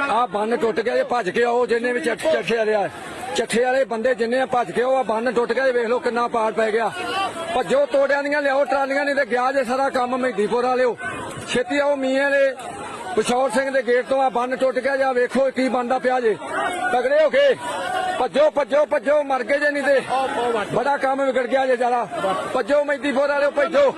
ਆ ਬੰਨ ਟੁੱਟ ਗਿਆ ਜੇ ਭੱਜ ਕੇ ਆਓ, ਜਿੰਨੇ ਵੀ ਚੱਠ ਚੱਠੇ ਵਾਲੇ ਆ। ਚੱਠੇ ਵਾਲੇ ਬੰਦੇ ਜਿੰਨੇ ਆ ਭੱਜ ਕੇ ਆਓ ਆ ਬੰਨ ਟੁੱਟ ਗਿਆ ਵੇਖ ਲਓ ਕਿੰਨਾ ਪਾੜ ਪੈ ਗਿਆ। ਭੱਜੋ ਤੋੜਿਆਂ ਦੀਆਂ ਲਿਆਓ, ਟਰਾਲੀਆਂ ਨਹੀਂ ਤੇ ਗਿਆ ਜੇ ਸਾਰਾ ਕੰਮ ਮਹਿਦੀਪੁਰ ਵਾਲਿਓ। ਛੇਤੀ ਆਓ ਮੀਆਂ ਦੇ ਪਿਸ਼ੌਰ ਸਿੰਘ ਦੇ ਗੇਟ ਤੋਂ ਆ ਬੰਨ ਟੁੱਟ ਗਿਆ ਜਾਂ ਵੇਖੋ ਕੀ ਬੰਦਾ ਪਿਆ ਜੇ। ਤਗੜੇ ਹੋ ਕੇ ਭੱਜੋ ਭੱਜੋ ਭੱਜੋ, ਮਰ ਗਏ ਜੇ ਨਹੀਂ ਤੇ। ਬੜਾ ਕੰਮ ਵਿਗੜ ਗਿਆ ਜੇ ਜ਼ਿਆਦਾ। ਭੱਜੋ ਮਹਿਦੀਪੁਰ ਵਾਲਿਓ, ਭੱਜੋ।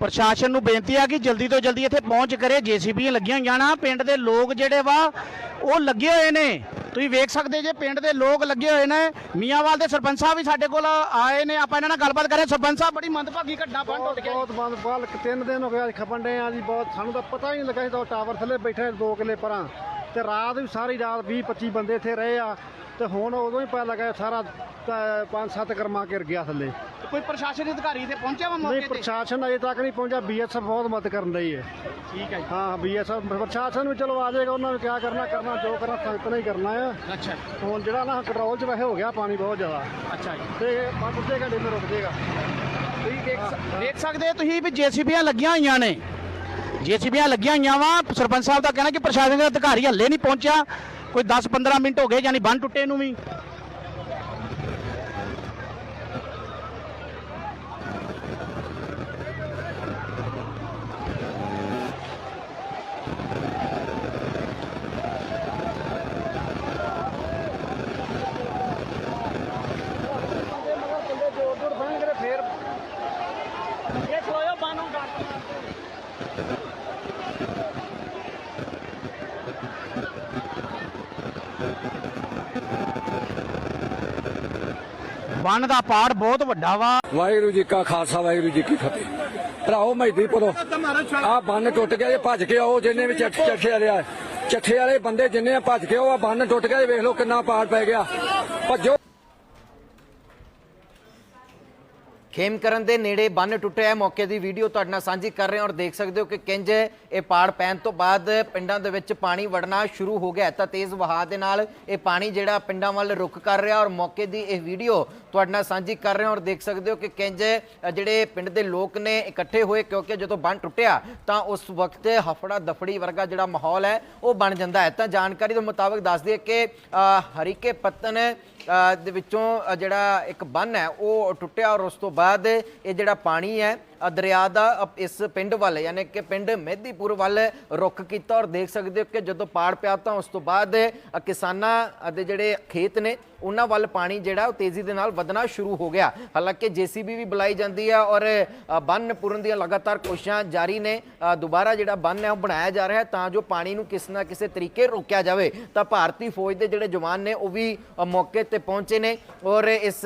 ਪ੍ਰਸ਼ਾਸਨ ਨੂੰ ਬੇਨਤੀ ਆ ਕਿ ਜਲਦੀ ਤੋਂ ਜਲਦੀ ਇੱਥੇ ਪਹੁੰਚ ਕਰੇ, ਜੀਸੀਬੀਆਂ ਲੱਗੀਆਂ ਹੋਈਆਂ ਨਾ। ਪਿੰਡ ਦੇ ਲੋਕ ਜਿਹੜੇ ਵਾ, ਉਹ ਲੱਗੇ ਹੋਏ ਨੇ। ਤੁਸੀਂ ਵੇਖ ਸਕਦੇ ਜੇ ਪਿੰਡ ਦੇ ਲੋਕ ਲੱਗੇ ਹੋਏ ਨੇ, ਮੀਆਂਵਾਲ ਦੇ ਸਰਪੰਚ ਸਾਹਿਬ ਵੀ ਸਾਡੇ ਕੋਲ ਆਏ ਨੇ। ਆਪਾਂ ਇਹਨਾਂ ਨਾਲ ਗੱਲਬਾਤ ਕਰੇ ਸਰਪੰਚ ਸਾਹਿਬ, ਬੜੀ ਮੰਦਭਾਗੀ ਘਟਨਾ ਬੰਦ ਟੁੱਟ ਗਿਆ ਬਹੁਤ ਬੰਦ ਬਾਲ ਤਿੰਨ ਦਿਨ ਹੋ ਗਏ ਅੱਜ ਖਪਣ ਡੇ ਆ ਜੀ, ਬਹੁਤ ਸਾਨੂੰ ਤਾਂ ਪਤਾ ਹੀ ਨਹੀਂ ਲੱਗਾ ਸੀ ਤਾਂ ਟਾਵਰ ਥੱਲੇ ਬੈਠੇ ਦੋ ਕਿੱਲੇ ਪਰਾਂ। ਤੇ ਰਾਤ ਵੀ ਸਾਰੀ ਰਾਤ 20 25 ਬੰਦੇ ਇੱਥੇ ਰਹੇ ਆ। ਤੇ ਹੁਣ ਉਦੋਂ ਹੀ ਪਤਾ ਲੱਗਾ ਸਾਰਾ ਤਾਂ ਪੰਜ ਸੱਤ ਕਰਮਾ ਗਿਰ ਗਿਆ ਥੱਲੇ। ਕੋਈ ਪ੍ਰਸ਼ਾਸਨਿਕ ਅਧਿਕਾਰੀ ਇੱਥੇ ਪਹੁੰਚਿਆ ਵਾ ਨਹੀਂ ਮੌਕੇ ਤੇ? ਪ੍ਰਸ਼ਾਸਨ ਅਜੇ ਤੱਕ ਨਹੀਂ ਪਹੁੰਚਿਆ। ਬੀਐਸਐਫ ਬਹੁਤ ਮਦਦ ਕਰਨ ਲਈ ਹੈ। ਠੀਕ ਹੈ ਜੀ। ਹਾਂ ਬੀਐਸਐਫ ਪ੍ਰਸ਼ਾਸਨ ਵੀ ਚਲੋ ਆ ਜਾਏਗਾ ਉਹਨਾਂ ਨੂੰ ਕਿਆ ਕਰਨਾ ਕਰਨਾ ਜੋ ਕਰਨਾ ਸੰਗਤ ਨੇ ਹੀ ਕਰਨਾ ਆ। ਅੱਛਾ ਹੁਣ ਜਿਹੜਾ ਨਾ ਕੰਟਰੋਲ 'ਚ ਵੈਸੇ ਹੋ ਗਿਆ ਪਾਣੀ ਬਹੁਤ ਜ਼ਿਆਦਾ। ਅੱਛਾ ਜੀ। ਤੇ ਪੰਜ ਅੱਧੇ ਘੰਟੇ में ਰੁਕ ਜਾਏਗਾ। ਤੁਸੀਂ ਦੇਖ ਦੇਖ ਸਕਦੇ ਹੋ ਤੁਸੀਂ ਵੀ ਜੀਸੀਬੀਆਂ ਲੱਗੀਆਂ ਹੋਈਆਂ ਨੇ। ਜੀਸੀਬੀਆਂ ਲੱਗੀਆਂ ਹੋਈਆਂ ਵਾ। ਸਰਪੰਚ ਸਾਹਿਬ ਦਾ ਕਹਿਣਾ ਕਿ ਪ੍ਰਸ਼ਾਸਨਿਕ ਅਧਿਕਾਰੀ ਹੱਲੇ ਨਹੀਂ ਪਹੁੰਚਿਆ। ਕੋਈ 10-15 ਮਿੰਟ ਹੋ ਗਏ ਯਾਨੀ ਬੰਨ ਟੁੱਟੇ ਨੂੰ ਵੀ। ਬੰਨ ਦਾ ਪਾੜ ਬਹੁਤ ਵੱਡਾ ਵਾ। ਵਾਹਿਗੁਰੂ ਜੀ ਕਾ ਖਾਲਸਾ, ਵਾਹਿਗੁਰੂ ਜੀ ਕੀ ਫਤਿਹ। ਭਰਾਓ ਮਹਿਦੀਪੁਰੋਂ ਆ ਬੰਨ ਟੁੱਟ ਗਿਆ ਜੇ ਭੱਜ ਕੇ ਆਓ, ਜਿੰਨੇ ਵੀ ਚੱਠ ਚੱਠੇ ਵਾਲੇ ਆ। ਚੱਠੇ ਵਾਲੇ ਬੰਦੇ ਜਿੰਨੇ ਆ ਭੱਜ ਕੇ ਆਓ ਆ ਬੰਨ ਟੁੱਟ ਗਿਆ ਜੇ ਵੇਖ ਲਓ ਕਿੰਨਾ ਪਾੜ ਪੈ ਗਿਆ। ਭੱਜੋ। ਖੇਮਕਰਨ ਦੇ ਨੇੜੇ ਬੰਨ ਟੁੱਟਿਆ ਮੌਕੇ ਦੀ ਵੀਡੀਓ ਤੁਹਾਡੇ ਨਾਲ ਸਾਂਝੀ ਕਰ ਰਹੇ ਹਾਂ ਔਰ ਦੇਖ ਸਕਦੇ ਹੋ ਕਿ ਕਿੰਜ ਇਹ ਪਾੜ ਪੈਣ ਤੋਂ ਬਾਅਦ ਪਿੰਡਾਂ ਦੇ ਵਿੱਚ ਪਾਣੀ ਵੜਨਾ ਸ਼ੁਰੂ ਹੋ ਗਿਆ ਤਾਂ ਤੇਜ਼ ਵਹਾਅ ਦੇ ਨਾਲ ਇਹ ਪਾਣੀ ਜਿਹੜਾ ਪਿੰਡਾਂ ਵੱਲ ਰੁਕ ਕਰ ਰਿਹਾ ਔਰ ਮੌਕੇ ਦੀ ਇਹ ਵੀਡੀਓ ਤੁਹਾਡੇ ਨਾਲ ਸਾਂਝੀ ਕਰ ਰਹੇ ਹਾਂ ਔਰ ਦੇਖ ਸਕਦੇ ਹੋ ਕਿ ਕਿੰਜ ਜਿਹੜੇ ਪਿੰਡ ਦੇ ਲੋਕ ਨੇ ਇਕੱਠੇ ਹੋਏ ਕਿਉਂਕਿ ਜਦੋਂ ਬੰਨ ਟੁੱਟਿਆ ਤਾਂ ਉਸ ਵਕਤ ਹਫੜਾ ਦਫੜੀ ਵਰਗਾ ਜਿਹੜਾ ਮਾਹੌਲ ਹੈ ਉਹ ਬਣ ਜਾਂਦਾ ਹੈ। ਤਾਂ ਜਾਣਕਾਰੀ ਦੇ ਮੁਤਾਬਕ ਦੱਸ ਦਈਏ ਕਿ ਹਰੀਕੇ ਪੱਤਨ ਦੇ ਵਿੱਚੋਂ ਜਿਹੜਾ ਇੱਕ ਬੰਨ ਹੈ, ਉਹ ਟੁੱਟਿਆ ਔਰ ਉਸ ਤੋਂ ਬਾਅਦ ਇਹ ਜਿਹੜਾ ਪਾਣੀ ਹੈ ਦਰਿਆ ਦਾ ਇਸ ਪਿੰਡ ਵੱਲ, ਯਾਨੀ ਕਿ ਪਿੰਡ ਮਹਿਦੀਪੁਰ ਵੱਲ ਰੁੱਖ ਕੀਤਾ ਔਰ ਦੇਖ ਸਕਦੇ ਹੋ ਕਿ ਜਦੋਂ ਪਾੜ ਪਿਆ ਤਾਂ ਉਸ ਤੋਂ ਬਾਅਦ ਕਿਸਾਨਾਂ ਦੇ ਜਿਹੜੇ ਖੇਤ ਨੇ ਉਹਨਾਂ ਵੱਲ ਪਾਣੀ ਜਿਹੜਾ ਉਹ ਤੇਜ਼ੀ ਦੇ ਨਾਲ ਵਧਣਾ ਸ਼ੁਰੂ ਹੋ ਗਿਆ। ਹਾਲਾਂਕਿ ਜੀਸੀਬੀ ਵੀ ਬੁਲਾਈ ਜਾਂਦੀ ਹੈ ਔਰ ਬੰਨ ਪੂਰਨ ਦੀਆਂ ਲਗਾਤਾਰ ਕੋਸ਼ਿਸ਼ਾਂ ਜਾਰੀ ਨੇ। ਦੁਬਾਰਾ ਜਿਹੜਾ ਬੰਨ ਹੈ ਉਹ ਬਣਾਇਆ ਜਾ ਰਿਹਾ ਹੈ ਤਾਂ ਜੋ ਪਾਣੀ ਨੂੰ ਕਿਸੇ ਨਾ ਕਿਸੇ ਤਰੀਕੇ ਰੋਕਿਆ ਜਾਵੇ। ਤਾਂ ਭਾਰਤੀ ਫੌਜ ਦੇ ਜਿਹੜੇ ਜਵਾਨ ਨੇ ਉਹ ਵੀ ਮੌਕੇ ਤੇ ਪਹੁੰਚੇ ਨੇ ਔਰ ਇਸ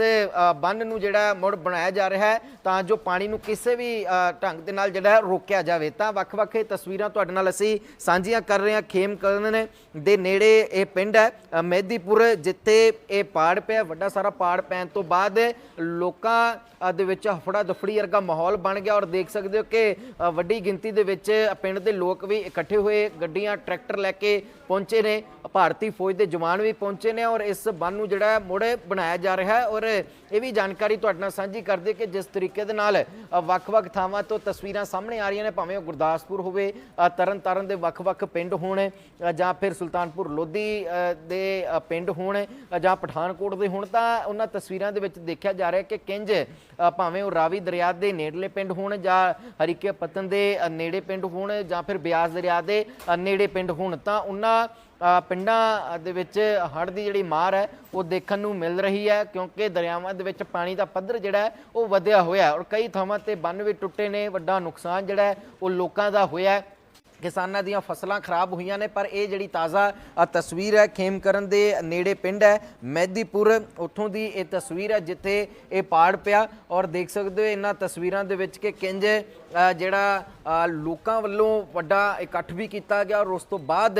ਬੰਨ ਨੂੰ ਜਿਹੜਾ ਮੁੜ ਬਣਾਇਆ ਜਾ ਰਿਹਾ ਹੈ ਤਾਂ ਜੋ ਪਾਣੀ ਨੂੰ ਕਿਸੇ ਵੀ ਢੰਗ ਦੇ ਨਾਲ ਜਿਹੜਾ ਰੋਕਿਆ ਜਾਵੇ। ਤਾਂ ਵੱਖ-ਵੱਖ ਤਸਵੀਰਾਂ ਤੁਹਾਡੇ ਨਾਲ ਅਸੀਂ ਸਾਂਝੀਆਂ ਕਰ ਰਹੇ ਹਾਂ ਖੇਮਕਰਨ ਦੇ ਨੇੜੇ ਇਹ ਪਿੰਡ ਹੈ ਅ, ਮਹਿਦੀਪੁਰ ਜਿੱਥੇ ਇਹ ਪਾੜ ਪਿਆ ਵੱਡਾ ਸਾਰਾ ਪਾੜ ਪੈਣ ਤੋਂ ਬਾਅਦ ਲੋਕਾਂ ਦੇ ਵਿੱਚ ਹਫੜਾ ਦਫੜੀ ਵਰਗਾ ਮਾਹੌਲ ਬਣ ਗਿਆ ਔਰ ਦੇਖ ਸਕਦੇ ਹੋ ਕਿ ਵੱਡੀ ਗਿਣਤੀ ਦੇ ਵਿੱਚ ਪਿੰਡ ਦੇ ਲੋਕ ਵੀ ਇਕੱਠੇ ਹੋਏ ਗੱਡੀਆਂ ਟਰੈਕਟਰ ਲੈ ਕੇ ਪਹੁੰਚੇ ਨੇ ਭਾਰਤੀ ਫੌਜ ਦੇ ਜਵਾਨ ਵੀ ਪਹੁੰਚੇ ਨੇ ਔਰ ਇਸ ਬੰਨ ਨੂੰ ਜਿਹੜਾ ਹੈ ਮੁੜ ਬਣਾਇਆ ਜਾ ਰਿਹਾ ਹੈ ਔਰ ਇਹ ਵੀ ਜਾਣਕਾਰੀ ਤੁਹਾਡੇ ਨਾਲ ਸਾਂਝੀ ਕਰਦੇ ਕਿ ਜਿਸ ਤਰੀਕੇ ਦੇ ਨਾਲ ਵੱਖ-ਵੱਖ ਥਾਵਾਂ ਤੋਂ ਤਸਵੀਰਾਂ ਸਾਹਮਣੇ ਆ ਰਹੀਆਂ ਨੇ ਭਾਵੇਂ ਉਹ ਗੁਰਦਾਸਪੁਰ ਹੋਵੇ ਅ, ਤਰਨਤਾਰਨ ਦੇ ਵੱਖ-ਵੱਖ ਪਿੰਡ ਹੋਣ ਜਾਂ ਫਿਰ ਸੁਲਤਾਨਪੁਰ ਲੋਧੀ ਦੇ ਪਿੰਡ ਹੋਣ ਅ, ਜਾਂ ਪਠਾਨਕੋਟ ਦੇ। ਹੋਣ ਤਾਂ ਉਹਨਾਂ ਤਸਵੀਰਾਂ ਦੇ ਵਿੱਚ ਦੇਖਿਆ ਜਾ ਰਿਹਾ ਕਿ ਕਿੰਜ ਭਾਵੇਂ ਉਹ ਰਾਵੀ ਦਰਿਆ ਦੇ ਨੇੜਲੇ ਪਿੰਡ ਹੋਣ ਜਾਂ ਹਰੀਕੇ ਪਤਨ ਦੇ ਨੇੜੇ ਪਿੰਡ ਹੋਣ ਜਾਂ ਫਿਰ ਬਿਆਸ ਦਰਿਆ ਦੇ ਨੇੜੇ ਪਿੰਡ ਹੋਣ, ਤਾਂ ਉਹਨਾਂ ਪਿੰਡਾਂ ਦੇ ਵਿੱਚ ਹੜ੍ਹ ਦੀ ਜਿਹੜੀ ਮਾਰ ਹੈ, ਉਹ ਦੇਖਣ ਨੂੰ ਮਿਲ ਰਹੀ ਹੈ ਕਿਉਂਕਿ ਦਰਿਆਵਾਂ ਦੇ ਵਿੱਚ ਪਾਣੀ ਦਾ ਪੱਧਰ ਜਿਹੜਾ ਉਹ ਵਧਿਆ ਹੋਇਆ ਔਰ ਕਈ ਥਾਵਾਂ ਤੇ ਬੰਨ ਵੀ ਟੁੱਟੇ ਨੇ। ਵੱਡਾ ਨੁਕਸਾਨ ਜਿਹੜਾ ਉਹ ਲੋਕਾਂ ਦਾ ਹੋਇਆ ਕਿਸਾਨਾਂ ਦੀਆਂ ਫਸਲਾਂ ਖਰਾਬ ਹੋਈਆਂ ਨੇ, ਪਰ ਇਹ ਜਿਹੜੀ ਤਾਜ਼ਾ ਤਸਵੀਰ ਹੈ, ਖੇਮਕਰਨ ਦੇ ਨੇੜੇ ਪਿੰਡ ਹੈ, ਮਹਿਦੀਪੁਰ ਉੱਥੋਂ ਦੀ ਇਹ ਤਸਵੀਰ ਹੈ, ਜਿੱਥੇ ਇਹ ਪਾੜ ਪਿਆ ਔਰ ਦੇਖ ਸਕਦੇ ਹੋ ਇਹਨਾਂ ਤਸਵੀਰਾਂ ਦੇ ਵਿੱਚ ਕਿ ਕਿੰਜ ਜਿਹੜਾ ਲੋਕਾਂ ਵੱਲੋਂ ਵੱਡਾ ਇਕੱਠ ਵੀ ਕੀਤਾ ਗਿਆ ਔਰ ਉਸ ਤੋਂ ਬਾਅਦ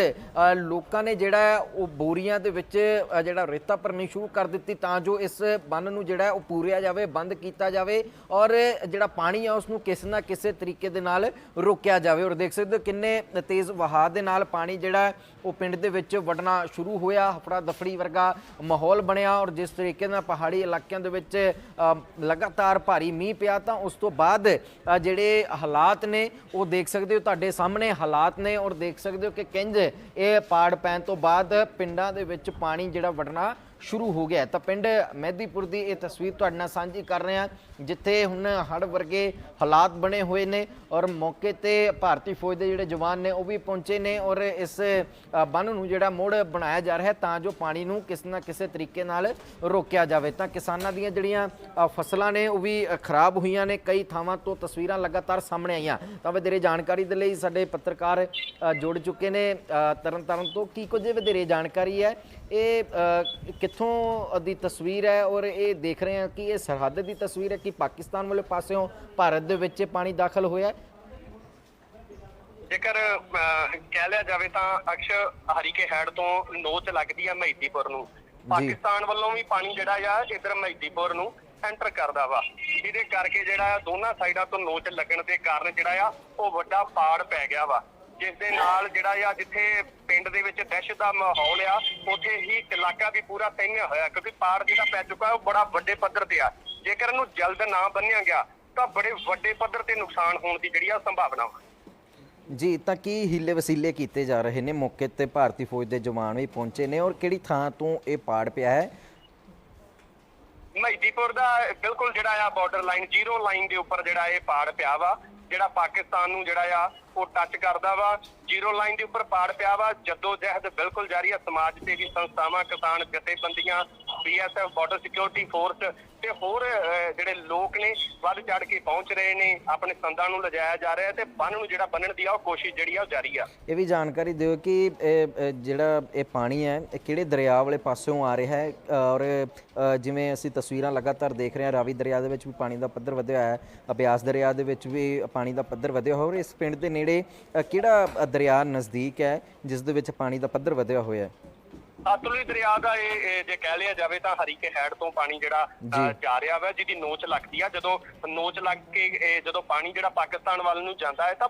ਲੋਕਾਂ ਨੇ ਜਿਹੜਾ ਉਹ ਬੋਰੀਆਂ ਦੇ ਵਿੱਚ ਜਿਹੜਾ ਰੇਤਾ ਭਰਨੀ ਸ਼ੁਰੂ ਕਰ ਦਿੱਤੀ ਤਾਂ ਜੋ ਇਸ ਬੰਨ ਨੂੰ ਜਿਹੜਾ ਉਹ ਪੂਰਿਆ ਜਾਵੇ, ਬੰਦ ਕੀਤਾ ਜਾਵੇ ਔਰ ਜਿਹੜਾ ਪਾਣੀ ਆ ਉਸ ਨੂੰ ਕਿਸੇ ਨਾ ਕਿਸੇ ਤਰੀਕੇ ਦੇ ਨਾਲ ਰੋਕਿਆ ਜਾਵੇ ਔਰ ਦੇਖ ਸਕਦੇ ਹੋ ਕਿੰਨੇ ਤੇਜ਼ ਵਹਾਅ ਦੇ ਨਾਲ ਪਾਣੀ ਜਿਹੜਾ ਉਹ ਪਿੰਡ ਦੇ ਵਿੱਚ ਵੜਨਾ ਸ਼ੁਰੂ ਹੋਇਆ, ਹਫੜਾ ਦਫੜੀ ਵਰਗਾ ਮਾਹੌਲ ਬਣਿਆ ਔਰ ਜਿਸ ਤਰੀਕੇ ਨਾਲ ਪਹਾੜੀ ਇਲਾਕਿਆਂ ਦੇ ਵਿੱਚ ਲਗਾਤਾਰ ਭਾਰੀ ਮੀਂਹ ਪਿਆ ਤਾਂ ਉਸ ਤੋਂ ਬਾਅਦ ਜਿਹੜੇ ਜਿਹੜੇ ਹਾਲਾਤ ਨੇ, ਉਹ ਦੇਖ ਸਕਦੇ ਹੋ ਤੁਹਾਡੇ ਸਾਹਮਣੇ ਹਾਲਾਤ ਨੇ ਔਰ ਦੇਖ ਸਕਦੇ ਹੋ ਕਿ ਕਿੰਜ ਇਹ ਪਾੜ ਪੈਣ ਤੋਂ ਬਾਅਦ ਪਿੰਡਾਂ ਦੇ ਵਿੱਚ ਪਾਣੀ ਜਿਹੜਾ ਵੜਨਾ ਸ਼ੁਰੂ ਹੋ ਗਿਆ ਤਾਂ ਪਿੰਡ ਮਹਿਦੀਪੁਰ ਦੀ ਇਹ ਤਸਵੀਰ ਤੁਹਾਡੇ ਨਾਲ ਸਾਂਝੀ ਕਰ ਰਹੇ ਹਾਂ ਜਿੱਥੇ ਹੁਣ ਹੜ੍ਹ ਵਰਗੇ ਹਾਲਾਤ ਬਣੇ ਹੋਏ ਨੇ ਔਰ ਮੌਕੇ ਤੇ ਭਾਰਤੀ ਫੌਜ ਦੇ ਜਿਹੜੇ ਜਵਾਨ ਨੇ ਉਹ ਵੀ ਪਹੁੰਚੇ ਨੇ ਔਰ ਇਸ ਬੰਨ ਨੂੰ ਜਿਹੜਾ ਮੋੜ ਬਣਾਇਆ ਜਾ ਰਿਹਾ ਤਾਂ ਜੋ ਪਾਣੀ ਨੂੰ ਕਿਸੇ ਨਾ ਕਿਸੇ ਤਰੀਕੇ ਨਾਲ ਰੋਕਿਆ ਜਾਵੇ। ਤਾਂ ਕਿਸਾਨਾਂ ਦੀਆਂ ਜਿਹੜੀਆਂ ਫਸਲਾਂ ਨੇ ਉਹ ਵੀ ਖਰਾਬ ਹੋਈਆਂ ਨੇ ਕਈ ਥਾਵਾਂ ਤੋਂ ਤਸਵੀਰਾਂ ਲਗਾਤਾਰ ਸਾਹਮਣੇ ਆਈਆਂ। ਤਾਂ ਵਧੇਰੇ ਜਾਣਕਾਰੀ ਦੇ ਲਈ ਸਾਡੇ ਪੱਤਰਕਾਰ ਜੁੜ ਚੁੱਕੇ ਨੇ ਅ, ਤਰਨਤਾਰਨ ਤੋਂ। ਕੀ ਕੁਝ ਵਧੇਰੇ ਜਾਣਕਾਰੀ ਹੈ? ਇਹ ਕਿੱਥੋਂ ਦੀ ਤਸਵੀਰ ਹੈ ਔਰ ਇਹ ਦੇਖ ਰਹੇ ਹਾਂ ਕਿ ਇਹ ਸਰਹੱਦ ਦੀ ਤਸਵੀਰ ਹੈ ਕਿ ਪਾਕਿਸਤਾਨ ਵਾਲੇ ਪਾਸਿਓਂ ਭਾਰਤ ਦੇ ਵਿੱਚ ਪਾਣੀ ਦਾਖਲ ਹੋਇਆ ਹੈ। ਜੇਕਰ ਕਹਿ ਲਿਆ ਜਾਵੇ ਤਾਂ ਅਕਸ਼ ਹਰੀਕੇ ਹੈਡ ਤੋਂ ਨੋਚ ਲੱਗਦੀ ਆ ਮਹਿਦੀਪੁਰ ਨੂੰ। ਪਾਕਿਸਤਾਨ ਵੱਲੋਂ ਵੀ ਪਾਣੀ ਜਿਹੜਾ ਆ ਇਧਰ ਮਹਿਦੀਪੁਰ ਨੂੰ ਐਂਟਰ ਕਰਦਾ ਵਾ। ਜਿਹਦੇ ਕਰਕੇ ਜਿਹੜਾ ਦੋਨਾਂ ਸਾਈਡਾਂ ਤੋਂ ਨੋਚ ਲੱਗਣ ਦੇ ਕਾਰਨ ਜਿਹੜਾ ਆ ਉਹ ਵੱਡਾ ਪਾੜ ਪੈ ਗਿਆ ਵਾ। ਜਿਸ ਦੇ ਨਾਲ ਜਿਹੜਾ ਆ ਜਿੱਥੇ ਪਿੰਡ ਦੇ ਵਿੱਚ ਦਹਿਸ਼ਤ ਦਾ ਮਾਹੌਲ ਆ ਉੱਥੇ ਹੀ ਇਲਾਕਾ ਵੀ ਪੂਰਾ ਤਹਿਮਿਆ ਹੋਇਆ ਕਿਉਂਕਿ ਪਾੜ ਜਿਹੜਾ ਪੈ ਚੁੱਕਾ ਉਹ ਬੜਾ ਵੱਡੇ ਪੱਧਰ ਤੇ ਆ। ਜੇਕਰ ਇਹਨੂੰ ਜਲਦ ਨਾ ਬੰਨਿਆ ਗਿਆ ਤਾਂ ਬੜੇ ਵੱਡੇ ਪੱਧਰ ਤੇ ਨੁਕਸਾਨ ਹੋਣ ਦੀ ਜਿਹੜੀ ਆ ਸੰਭਾਵਨਾ ਵਾ। ਜੀ ਤਾਂ ਕੀ ਹੀਲੇ ਵਸੀਲੇ ਕੀਤੇ ਜਾ ਰਹੇ ਨੇ? ਮੌਕੇ ਤੇ ਭਾਰਤੀ ਫੌਜ ਦੇ ਜਵਾਨ ਵੀ ਪਹੁੰਚੇ ਨੇ ਔਰ ਕਿਹੜੀ ਥਾਂ ਤੋਂ ਇਹ ਪਾੜ ਪਿਆ ਹੈ? ਮਹਿਦੀਪੁਰ ਦਾ ਬਿਲਕੁਲ ਜਿਹੜਾ ਆ ਬਾਰਡਰ ਲਾਈਨ ਜ਼ੀਰੋ ਲਾਈਨ ਦੇ ਉੱਪਰ ਜਿਹੜਾ ਇਹ ਪਾੜ ਪਿਆ ਵਾ। ਜਿਹੜਾ ਪਾਕਿਸਤਾਨ ਨੂੰ ਜਿਹੜਾ ਆ, ਉਹ ਟੱਚ ਕਰਦਾ ਵਾ। ਜ਼ੀਰੋ ਲਾਈਨ ਦੇ ਉੱਪਰ ਪਾੜ ਪਿਆ ਵਾ। ਜੱਦੋ ਜਹਿਦ ਬਿਲਕੁਲ ਜਾਰੀ ਆ। ਸਮਾਜ ਸੇਵੀ ਸੰਸਥਾਵਾਂ, ਕਿਸਾਨ ਜਥੇਬੰਦੀਆਂ ਬੀਐਸਐਫ ਬਾਰਡਰ ਸਿਕਿਉਰਿਟੀ ਫੋਰਸ ਤੇ ਹੋਰ ਜਿਹੜੇ ਲੋਕ ਨੇ, ਵੱਧ ਚੜ ਕੇ ਪਹੁੰਚ ਰਹੇ ਨੇ, ਆਪਣੇ ਸੰਦਾਂ ਨੂੰ ਲਿਜਾਇਆ ਜਾ ਰਿਹਾ ਤੇ ਬੰਨ ਨੂੰ ਜਿਹੜਾ ਬੰਨਣ ਦੀ ਆ, ਉਹ ਕੋਸ਼ਿਸ਼ ਜਿਹੜੀ ਆ, ਉਹ ਜਾਰੀ ਆ। ਇਹ ਵੀ ਜਾਣਕਾਰੀ ਦਿਓ ਕਿ ਜਿਹੜਾ ਇਹ ਪਾਣੀ ਹੈ, ਇਹ ਕਿਹੜੇ ਦਰਿਆ ਵਾਲੇ ਪਾਸਿਓਂ ਆ ਰਿਹਾ ਹੈ ਔਰ ਜਿਵੇਂ ਅਸੀਂ ਤਸਵੀਰਾਂ ਲਗਾਤਾਰ ਦੇਖ ਰਹੇ ਹਾਂ, ਰਾਵੀ ਦਰਿਆ ਦੇ ਵਿੱਚ ਵੀ ਪਾਣੀ ਦਾ ਪੱਧਰ ਵਧਿਆ ਹੈ ਅਬਿਆਸ ਦਰਿਆ ਦੇ ਵਿੱਚ ਵੀ ਪਾਣੀ ਦਾ ਪੱਧਰ ਵਧਿਆ ਹੋਇਆ, ਔਰ ਇਸ ਪਿੰਡ ਦੇ ਨੇੜੇ ਕਿਹੜਾ ਦਰਿਆ ਨਜ਼ਦੀਕ ਹੈ, ਜਿਸ ਦੇ ਵਿੱਚ ਪਾਣੀ ਦਾ ਪੱਧਰ ਵਧਿਆ ਹੋਇਆ ਹੈ? ਸਤਲੁਜ ਦਰਿਆ ਦਾ ਇਹ ਜੇ ਕਹਿ ਲਿਆ ਜਾਵੇ ਤਾਂ ਹਰੀਕੇ ਹੈਡ ਤੋਂ ਪਾਣੀ ਜਿਹੜਾ ਜਾ। ਰਿਹਾ ਵਾ ਜਿਹਦੀ ਨੋਚ ਲੱਗਦੀ ਆ। ਜਦੋਂ ਨੋਚ ਲੱਗ ਕੇ ਜਦੋਂ ਪਾਣੀ ਜਿਹੜਾ ਪਾਕਿਸਤਾਨ ਵੱਲ ਨੂੰ ਜਾਂਦਾ ਹੈ ਤਾਂ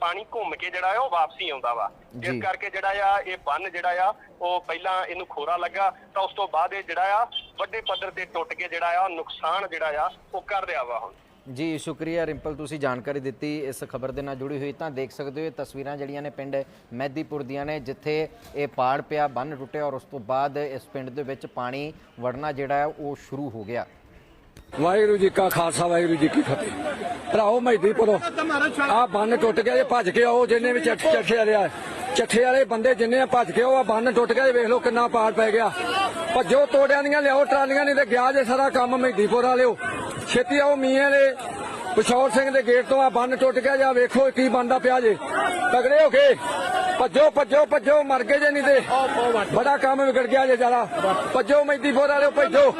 ਪਾਣੀ ਘੁੰਮ ਕੇ ਜਿਹੜਾ ਹੈ ਉਹ ਵਾਪਸੀ ਆਉਂਦਾ ਵਾ। ਜੀ। ਇਸ ਕਰਕੇ ਜਿਹੜਾ ਆ ਇਹ ਬੰਨ ਜਿਹੜਾ ਆ ਉਹ ਪਹਿਲਾਂ ਇਹਨੂੰ ਖੋਰਾ ਲੱਗਾ ਤਾਂ ਉਸ ਤੋਂ ਬਾਅਦ ਇਹ ਜਿਹੜਾ ਆ ਵੱਡੇ ਪੱਧਰ ਤੇ ਟੁੱਟ ਕੇ ਜਿਹੜਾ ਆ ਨੁਕਸਾਨ ਜਿਹੜਾ ਆ ਉਹ ਕਰ ਰਿਹਾ ਵਾ ਹੁਣ। ਜੀ, ਸ਼ੁਕਰੀਆ ਰਿੰਪਲ, ਤੁਸੀਂ ਜਾਣਕਾਰੀ ਦਿੱਤੀ, ਇਸ ਖਬਰ ਦੇ ਨਾਲ ਜੁੜੀ ਹੋਈ ਤਾਂ ਦੇਖ ਸਕਦੇ ਹੋ ਇਹ ਤਸਵੀਰਾਂ ਜਿਹੜੀਆਂ ਨੇ ਪਿੰਡ ਮਹਿਦੀਪੁਰ ਦੀਆਂ ਨੇ, ਜਿੱਥੇ ਇਹ ਪਾੜ ਪਿਆ, ਬੰਨ ਟੁੱਟਿਆ ਔਰ ਉਸ ਤੋਂ ਬਾਅਦ ਇਸ ਪਿੰਡ ਦੇ ਵਿੱਚ ਪਾਣੀ ਵੜਨਾ ਜਿਹੜਾ ਹੈ, ਉਹ ਸ਼ੁਰੂ ਹੋ ਗਿਆ। ਵਾਹਿਗੁਰੂ ਜੀ ਕਾ ਖਾਲਸਾ, ਵਾਹਿਗੁਰੂ ਜੀ ਕੀ ਫਤਿਹ। ਭਰਾਓ, ਮਹਿਦੀਪੁਰੋਂ ਆ ਬੰਨ ਟੁੱਟ ਗਿਆ, ਜੇ ਭੱਜ ਕੇ ਆਓ, ਜਿੰਨੇ ਵੀ ਚੱਠ ਚੱਠੇ ਵਾਲੇ ਆ, ਚੱਠੇ ਵਾਲੇ ਬੰਦੇ ਜਿੰਨੇ ਆ ਭੱਜ ਕੇ ਆਓ ਆ ਬੰਨ ਟੁੱਟ ਗਿਆ, ਜੇ ਵੇਖ ਲਓ ਕਿੰਨਾ ਪਾੜ ਪੈ ਗਿਆ। ਭੱਜੋ ਤੋੜਿਆਂ ਦੀਆਂ, ਲਿਆਓ ਟਰਾਲੀਆਂ, ਨਹੀਂ ਤੇ ਗਿਆ ਜੇ ਸਾਰਾ ਕੰਮ ਮਹਿਦੀਪੁਰ ਵਾਲਿਓ। ਛੇਤੀ ਆਓ ਮੀਆਂ ਦੇ ਪਿਸ਼ੌਰ ਸਿੰਘ ਦੇ ਗੇਟ ਤੋਂ ਆ ਬੰਨ ਟੁੱਟ ਗਿਆ ਜਾਂ ਵੇਖੋ ਕੀ ਬੰਦਾ ਪਿਆ ਜੇ। ਤਗੜੇ ਹੋ ਕੇ ਭੱਜੋ ਭੱਜੋ ਭੱਜੋ, ਮਰ ਗਏ ਜੇ ਨਹੀਂ ਤੇ। ਬੜਾ ਕੰਮ ਵਿਗੜ ਗਿਆ ਜੇ ਜ਼ਿਆਦਾ। ਭੱਜੋ ਮਹਿਦੀਪੁਰ ਵਾਲਿਓ, ਭੱਜੋ।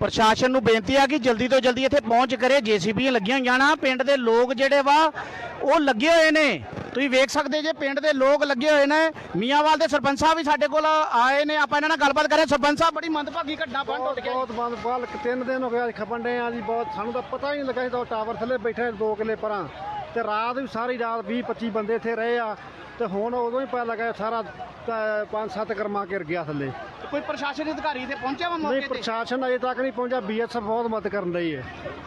ਪ੍ਰਸ਼ਾਸਨ ਨੂੰ ਬੇਨਤੀ ਆ ਕਿ ਜਲਦੀ ਤੋਂ ਜਲਦੀ ਇੱਥੇ ਪਹੁੰਚ ਕਰੇ ਜੀਸੀਬੀਆਂ ਲੱਗੀਆਂ ਹੋਈਆਂ ਨਾ ਪਿੰਡ ਦੇ ਲੋਕ ਜਿਹੜੇ ਵਾ ਉਹ ਲੱਗੇ ਹੋਏ ਨੇ। ਤੁਸੀਂ ਵੇਖ ਸਕਦੇ ਜੇ ਪਿੰਡ ਦੇ ਲੋਕ ਲੱਗੇ ਹੋਏ ਨੇ ਮੀਆਂਵਾਲ ਦੇ ਸਰਪੰਚ ਸਾਹਿਬ ਵੀ ਸਾਡੇ ਕੋਲ ਆਏ ਨੇ। ਆਪਾਂ ਇਹਨਾਂ ਨਾਲ ਗੱਲਬਾਤ ਕਰੇ ਸਰਪੰਚ ਸਾਹਿਬ ਬੜੀ ਮੰਦਭਾਗੀ ਘਟਨਾ ਬੰਦ ਟੁੱਟ ਗਿਆ ਬਹੁਤ ਬੰਦ ਬਾਲ ਤਿੰਨ ਦਿਨ ਹੋ ਗਏ ਅੱਜ ਖਪਣ ਡਏ ਆ ਜੀ ਬਹੁਤ ਸਾਨੂੰ ਤਾਂ ਪਤਾ ਹੀ ਨਹੀਂ ਲੱਗਾ ਸੀ ਤਾਂ ਟਾਵਰ ਥੱਲੇ ਬੈਠੇ ਦੋ ਕਿੱਲੇ ਪਰਾਂ। ਤੇ ਰਾਤ ਵੀ ਸਾਰੀ ਰਾਤ 20 25 ਬੰਦੇ ਇੱਥੇ ਰਹੇ ਆ। ਤੇ ਹੁਣ ਉਦੋਂ ਹੀ ਪਤਾ ਲੱਗਾ ਸਾਰਾ ਤਾਂ ਪੰਜ ਸੱਤ ਕਰਮਾ ਗਿਰ ਗਿਆ ਥੱਲੇ। ਕੋਈ ਪ੍ਰਸ਼ਾਸਨਿਕ ਅਧਿਕਾਰੀ ਇੱਥੇ ਪਹੁੰਚਿਆ ਵਾ ਨਹੀਂ ਮੌਕੇ ਤੇ? ਪ੍ਰਸ਼ਾਸਨ ਅਜੇ ਤੱਕ ਨਹੀਂ ਪਹੁੰਚਿਆ। ਬੀਐਸਐਫ ਬਹੁਤ ਮਦਦ ਕਰਨ ਲਈ ਹੈ।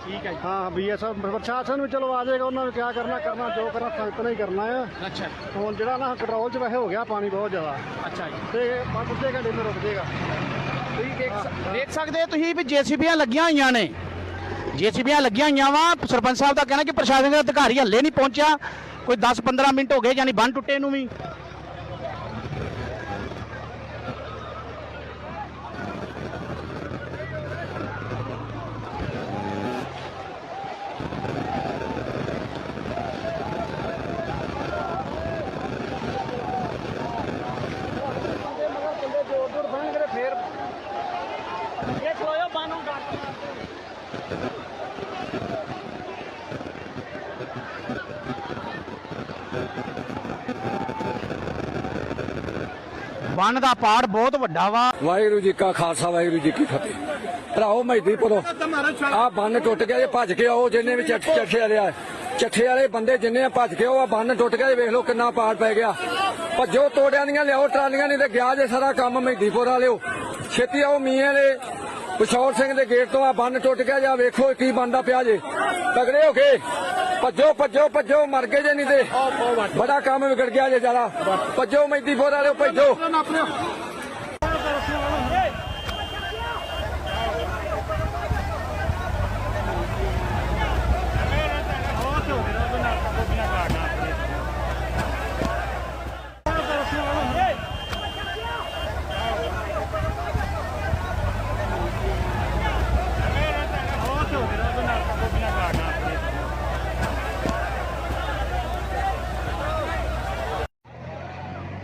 ਠੀਕ ਹੈ ਜੀ। ਹਾਂ ਬੀਐਸਐਫ ਪ੍ਰਸ਼ਾਸਨ ਵੀ ਚਲੋ ਆ ਜਾਏਗਾ ਉਹਨਾਂ ਨੂੰ ਕਿਆ ਕਰਨਾ ਕਰਨਾ ਜੋ ਕਰਨਾ ਸੰਗਤ ਨੇ ਹੀ ਕਰਨਾ ਆ। ਅੱਛਾ ਹੁਣ ਜਿਹੜਾ ਨਾ ਕੰਟਰੋਲ 'ਚ ਵੈਸੇ ਹੋ ਗਿਆ ਪਾਣੀ ਬਹੁਤ ਜ਼ਿਆਦਾ। ਅੱਛਾ ਜੀ। ਤੇ ਪੰਜ ਅੱਧੇ ਘੰਟੇ में ਰੁਕ ਜਾਏਗਾ। ਤੁਸੀਂ ਦੇਖ ਦੇਖ ਸਕਦੇ ਹੋ ਤੁਸੀਂ ਵੀ ਜੀਸੀਬੀਆਂ ਲੱਗੀਆਂ ਹੋਈਆਂ ਨੇ। ਜੀਸੀਬੀਆਂ ਲੱਗੀਆਂ ਹੋਈਆਂ ਵਾ। ਸਰਪੰਚ ਸਾਹਿਬ ਦਾ ਕਹਿਣਾ ਕਿ ਪ੍ਰਸ਼ਾਸਨਿਕ ਅਧਿਕਾਰੀ ਹੱਲੇ ਨਹੀਂ ਪਹੁੰਚਿਆ। ਕੋਈ 10-15 ਮਿੰਟ ਹੋ ਗਏ ਯਾਨੀ ਬੰਨ ਟੁੱਟੇ ਨੂੰ ਵੀ। ਬੰਨ ਦਾ ਪਾੜ ਬਹੁਤ ਵੱਡਾ ਵਾ। ਵਾਹਿਗੁਰੂ ਜੀ ਕਾ ਖਾਲਸਾ, ਵਾਹਿਗੁਰੂ ਜੀ ਕੀ ਫਤਿਹ। ਭਰਾਓ ਮਹਿਦੀਪੁਰੋਂ ਆ ਬੰਨ ਟੁੱਟ ਗਿਆ ਜੇ ਭੱਜ ਕੇ ਆਓ, ਜਿੰਨੇ ਵੀ ਚੱਠ ਚੱਠੇ ਵਾਲੇ ਆ। ਚੱਠੇ ਵਾਲੇ ਬੰਦੇ ਜਿੰਨੇ ਆ ਭੱਜ ਕੇ ਆਓ, ਆ ਬੰਨ ਟੁੱਟ ਗਿਆ ਜੇ ਵੇਖ ਲਓ ਕਿੰਨਾ ਪਾੜ ਪੈ ਗਿਆ। ਭੱਜੋ ਤੋੜਿਆਂ ਦੀਆਂ ਲਿਆਓ, ਟਰਾਲੀਆਂ ਨਹੀਂ ਤੇ ਗਿਆ ਜੇ ਸਾਰਾ ਕੰਮ ਮਹਿਦੀਪੁਰ ਵਾਲਿਓ ਛੇਤੀ ਆਓ ਮੀਆਂ ਦੇ ਪਿਸ਼ੌਰ ਸਿੰਘ ਦੇ ਗੇਟ ਤੋਂ ਆ ਬੰਨ ਟੁੱਟ ਗਿਆ, ਜਾਂ ਵੇਖੋ ਕੀ ਬੰਦਾ ਪਿਆ ਜੇ। ਤਗੜੇ ਹੋ ਕੇ। ਭੱਜੋ ਭੱਜੋ ਭੱਜੋ ਮਰ ਗਏ ਜੇ ਨਹੀਂ ਤੇ। ਬੜਾ ਕੰਮ ਵਿਗੜ ਗਿਆ ਜੇ ਜ਼ਿਆਦਾ। ਭੱਜੋ ਮਹਿਦੀਪੁਰ ਵਾਲਿਓ ਭੱਜੋ।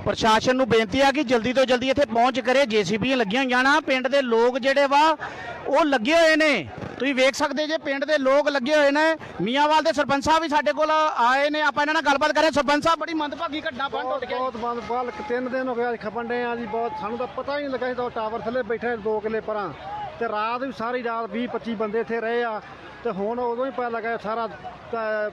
ਪ੍ਰਸ਼ਾਸਨ ਨੂੰ ਬੇਨਤੀ ਆ ਕਿ ਜਲਦੀ ਤੋਂ ਜਲਦੀ ਇੱਥੇ ਪਹੁੰਚ ਕਰੇ ਜੀਸੀਬੀਆਂ ਲੱਗੀਆਂ ਹੋਈਆਂ ਨਾ ਪਿੰਡ ਦੇ ਲੋਕ ਜਿਹੜੇ ਵਾ ਉਹ ਲੱਗੇ ਹੋਏ ਨੇ। ਤੁਸੀਂ ਵੇਖ ਸਕਦੇ ਜੇ ਪਿੰਡ ਦੇ ਲੋਕ ਲੱਗੇ ਹੋਏ ਨੇ ਮੀਆਂਵਾਲ ਦੇ ਸਰਪੰਚ ਸਾਹਿਬ ਵੀ ਸਾਡੇ ਕੋਲ ਆਏ ਨੇ ਆਪਾਂ ਇਹਨਾਂ ਨਾਲ ਗੱਲਬਾਤ ਕਰੇ। ਸਰਪੰਚ ਸਾਹਿਬ ਬੜੀ ਮੰਦਭਾਗੀ ਘਟਨਾ ਬੰਦ ਟੁੱਟ ਗਿਆ ਬਹੁਤ ਬੰਦ ਬਾਲ ਤਿੰਨ ਦਿਨ ਹੋ ਗਏ ਅੱਜ ਖਪਣ ਡੇ ਆ ਜੀ ਬਹੁਤ ਸਾਨੂੰ ਤਾਂ ਪਤਾ ਹੀ ਨਹੀਂ ਲੱਗਾ ਸੀ ਤਾਂ ਟਾਵਰ ਥੱਲੇ ਬੈਠੇ ਦੋ ਕਿਲੇ ਪਰਾਂ। ਤੇ ਰਾਤ ਵੀ ਸਾਰੀ ਰਾਤ 20 25 ਬੰਦੇ ਇੱਥੇ ਰਹੇ ਆ ਤੇ ਹੁਣ ਉਦੋਂ ਹੀ ਪਤਾ ਲੱਗਾ ਸਾਰਾ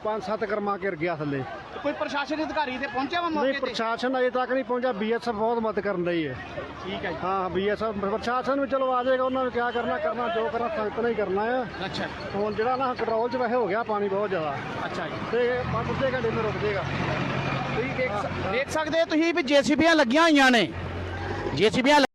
ਪੰਜ ਸੱਤ ਕਰਮਾ ਗਿਰ ਗਿਆ ਥੱਲੇ। ਕੋਈ ਪ੍ਰਸ਼ਾਸਨ ਅਧਿਕਾਰੀ ਤੇ ਪਹੁੰਚਿਆ ਵਾ ਨਹੀਂ ਮੌਕੇ ਤੇ? ਪ੍ਰਸ਼ਾਸਨ ਅਜੇ ਤੱਕ ਨਹੀਂ ਪਹੁੰਚਿਆ। ਬੀਐਸਐਫ ਬਹੁਤ ਮਦਦ ਕਰਨ ਰਹੀ ਹੈ। ਠੀਕ ਹੈ ਹਾਂ ਬੀਐਸਐਫ ਪ੍ਰਸ਼ਾਸਨ ਵੀ ਚਲੋ ਆ ਜਾਏਗਾ ਉਹਨਾਂ ਨੂੰ ਕਿਆ ਕਰਨਾ ਕਰਨਾ ਜੋ ਕਰਨਾ ਸੰਗਤ ਨੇ ਹੀ ਕਰਨਾ ਜੀ ਅੱਛਾ। ਹੁਣ ਜਿਹੜਾ ਨਾ ਕੰਟਰੋਲ 'ਚ ਵੈਸੇ ਹੋ ਗਿਆ ਪਾਣੀ ਬਹੁਤ ਜ਼ਿਆਦਾ। ਅੱਛਾ ਜੀ। ਤੇ ਪੰਜ ਅੱਧੇ ਘੰਟੇ में ਰੁਕ ਜਾਏਗਾ। ਤੁਸੀਂ ਦੇਖ ਦੇਖ ਸਕਦੇ ਹੋ ਤੁਸੀਂ ਵੀ ਜੀਸੀਬੀਆਂ ਲੱਗੀਆਂ ਹੋਈਆਂ ਨੇ। ਜੀਸੀਬੀਆਂ